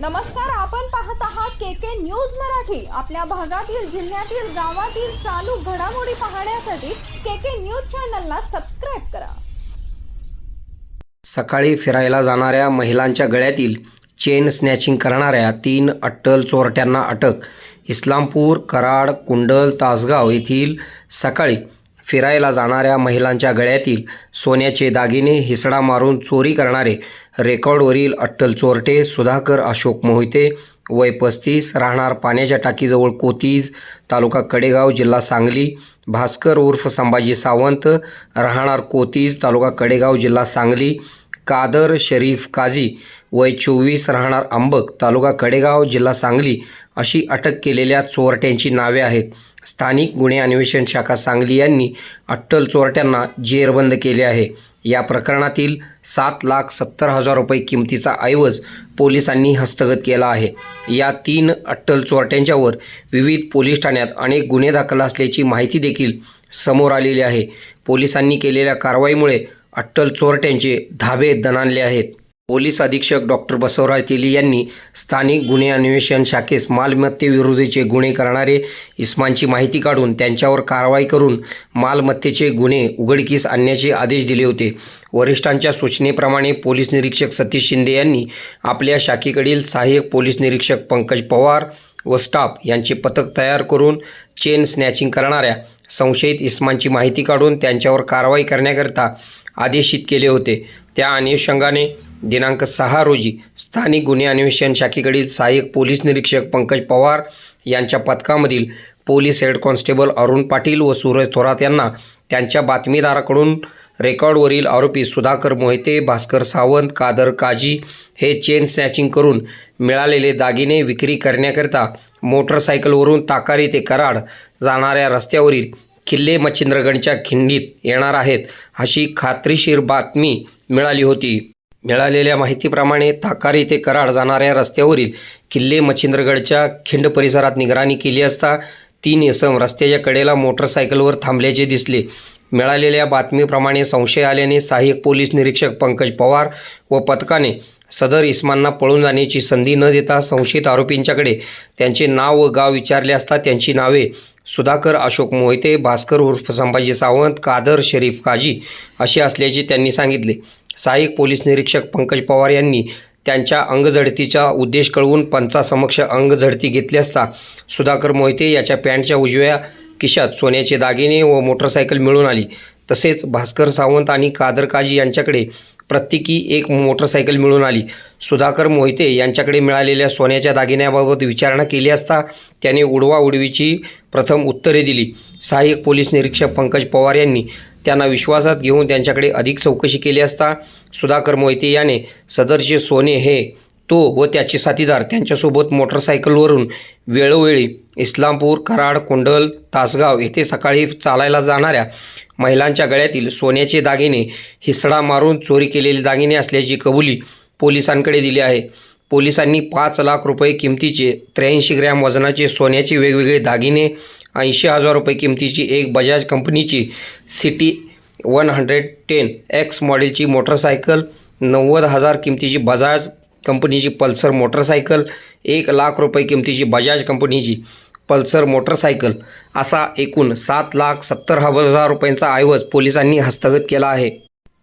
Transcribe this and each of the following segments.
नमस्कार आपण पाहत आहात के के न्यूज मराठी. आपल्या भागातील जिल्ह्यातील गावातील चालू घडामोडी पाहण्यासाठी के के न्यूज चॅनलला सबस्क्राईब करा. सकाळी फिरायला जाणाऱ्या महिलांच्या गळ्यातील चेन स्नॅचिंग करणाऱ्या तीन अट्टल चोरट्यांना अटक. इस्लामपूर कराड कुंडल तासगाव येथील सकाळी फिरायला जाणाऱ्या महिलांच्या गळ्यातील सोन्याचे दागिने हिसडा मारून चोरी करणारे रेकॉर्डवरील अट्टल चोरटे सुधाकर अशोक मोहिते वय पस्तीस राहणार पाण्याच्या टाकीजवळ कोतीज तालुका कडेगाव जिल्हा सांगली भास्कर उर्फ संभाजी सावंत राहणार कोतीज तालुका कडेगाव जिल्हा सांगली कादर शरीफ काझी वय चोवीस राहणार आंबक तालुका कडेगाव जिल्हा सांगली अशी अटक केलेल्या चोरट्यांची नावे आहेत. स्थानिक गुन्हे अन्वेषण शाखा सांगली यांनी अट्टल चोरट्यांना जेरबंद केले आहे. या प्रकरणातील सात लाख सत्तर हजार रुपये किमतीचा ऐवज पोलिसांनी हस्तगत केला आहे. या तीन अट्टल चोरट्यांच्यावर विविध पोलीस ठाण्यात अनेक गुन्हे दाखल असल्याची माहिती देखील समोर आलेली आहे. पोलिसांनी केलेल्या कारवाईमुळे अट्टल चोरट्यांचे धाबे दणाणले आहेत. पोलीस अधीक्षक डॉक्टर बसवराज तेली यांनी स्थानिक गुन्हे अन्वेषण शाखेस मालमत्तेविरोधीचे गुन्हे करणारे इस्मांची माहिती काढून त्यांच्यावर कारवाई करून मालमत्तेचे गुन्हे उघडकीस आणण्याचे आदेश दिले होते. वरिष्ठांच्या सूचनेप्रमाणे पोलीस निरीक्षक सतीश शिंदे यांनी आपल्या शाखेकडील सहाय्यक पोलीस निरीक्षक पंकज पवार व स्टाफ यांचे पथक तयार करून चेन स्नॅचिंग करणाऱ्या संशयित इस्मांची माहिती काढून त्यांच्यावर कारवाई करण्याकरिता आदेशित केले होते. त्या अनुषंगाने दिनांक सहा रोजी स्थानिक गुन्हे अन्वेषण शाखेकडील सहाय्यक पोलीस निरीक्षक पंकज पवार यांच्या पथकामधील police head constable Arun Patil व सूरज थोरात यांना त्यांच्या बातमीदाराकडून रेकॉर्डवरील आरोपी सुधाकर मोहिते भास्कर सावंत कादर काजी हे चेन स्नॅचिंग करून मिळालेले दागिने विक्री करण्याकरिता मोटरसायकलवरून ताकारी ते कराड जाणाऱ्या रस्त्यावरील किल्ले मच्छिंद्रगडच्या खिंडीत येणार आहेत अशी खात्रीशीर बातमी मिळाली होती. मिळालेल्या माहितीप्रमाणे ताकारी ते कराड जाणाऱ्या रस्त्यावरील किल्ले मच्छिंद्रगडच्या खिंड परिसरात निगराणी केली असता तीन इसम रस्त्याच्या कडेला मोटरसायकलवर थांबल्याचे दिसले. मिळालेल्या बातमीप्रमाणे संशय आल्याने सहाय्यक पोलीस निरीक्षक पंकज पवार व पथकाने सदर इस्मांना पळून जाण्याची संधी न देता संशयित आरोपींच्याकडे त्यांचे नाव व गाव विचारले असता त्यांची नावे सुधाकर अशोक मोहिते भास्कर उर्फ संभाजी सावंत कादर शरीफ काजी अशी असल्याचे त्यांनी सांगितले. सहाय्यक पोलीस निरीक्षक पंकज पवार यांनी त्यांच्या अंगझडतीचा उद्देश कळवून पंचासमक्ष अंगझडती घेतली असता सुधाकर मोहिते याच्या पॅन्टच्या उजव्या खिशात सोन्याचे दागिने व मोटरसायकल मिळून आली. तसेच भास्कर सावंत आणि कादर काजी यांच्याकडे प्रत्येकी एक मोटरसायकल मिळून आली. सुधाकर मोहिते यांच्याकडे मिळालेल्या सोन्याच्या दागिन्याबाबत विचारणा केली असता त्याने उडवा उडवीची प्रथम उत्तरे दिली. सहाय्यक पोलीस निरीक्षक पंकज पवार यांनी त्यांना विश्वासात घेऊन त्यांच्याकडे अधिक चौकशी केली असता सुधाकर मोहिते याने सदरचे सोने हे तो व त्याचे साथीदार त्यांच्यासोबत मोटरसायकलवरून वेळोवेळी इस्लामपूर कराड कुंडल तासगाव येथे सकाळी चालायला जाणाऱ्या महिलांच्या गळ्यातील सोन्याचे दागिने हिसडा मारून चोरी केलेले दागिने असल्याची कबुली पोलिसांकडे दिली आहे. पोलिसांनी पाच लाख रुपये किमतीचे त्र्याऐंशी ग्रॅम वजनाचे सोन्याचे वेगवेगळे दागिने ऐंशी हजार रुपये किमतीची एक बजाज कंपनीची CT one hundred ten X मॉडेलची मोटरसायकल नव्वद हजार किमतीची बजाज कंपनीची पल्सर मोटरसायकल एक लाख रुपये किमतीची बजाज कंपनीची पल्सर मोटरसायकल असा एकूण सात लाख सत्तर हजार रुपयांचा ऐवज पोलिसांनी हस्तगत केला आहे.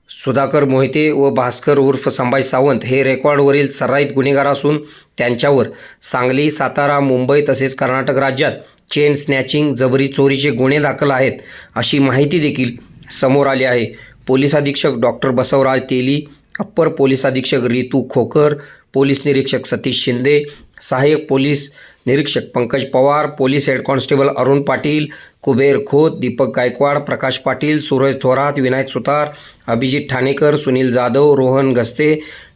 सुधाकर मोहिते व भास्कर उर्फ संभाजी सावंत हे रेकॉर्डवरील सर्राईत गुन्हेगार असून त्यांच्यावर सांगली सातारा मुंबई तसेच कर्नाटक राज्यात चेन स्नॅचिंग जबरी चोरीचे गुन्हे दाखल आहेत अशी माहिती देखील समोर आली आहे. पोलीस अधीक्षक doctor Basavaraj Teli upper police अधीक्षक रितू खोकर पोलीस निरीक्षक सतीश शिंदे सहाय्यक पोलीस निरीक्षक Pankaj Pawar police head constable Arun Patil Kuber Khot Deepak Gaikwad Prakash Patil Suraj Thorat Vinayak Sutar Abhijit Thanekar Sunil Jadhav Rohan Gaste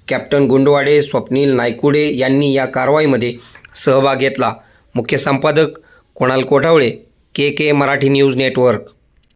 captain Gundwade Swapnil Naikude यांनी या कारवाईमध्ये सहभाग घेतला. मुख्य संपादक Kunal Kothawale K K Marathi news network.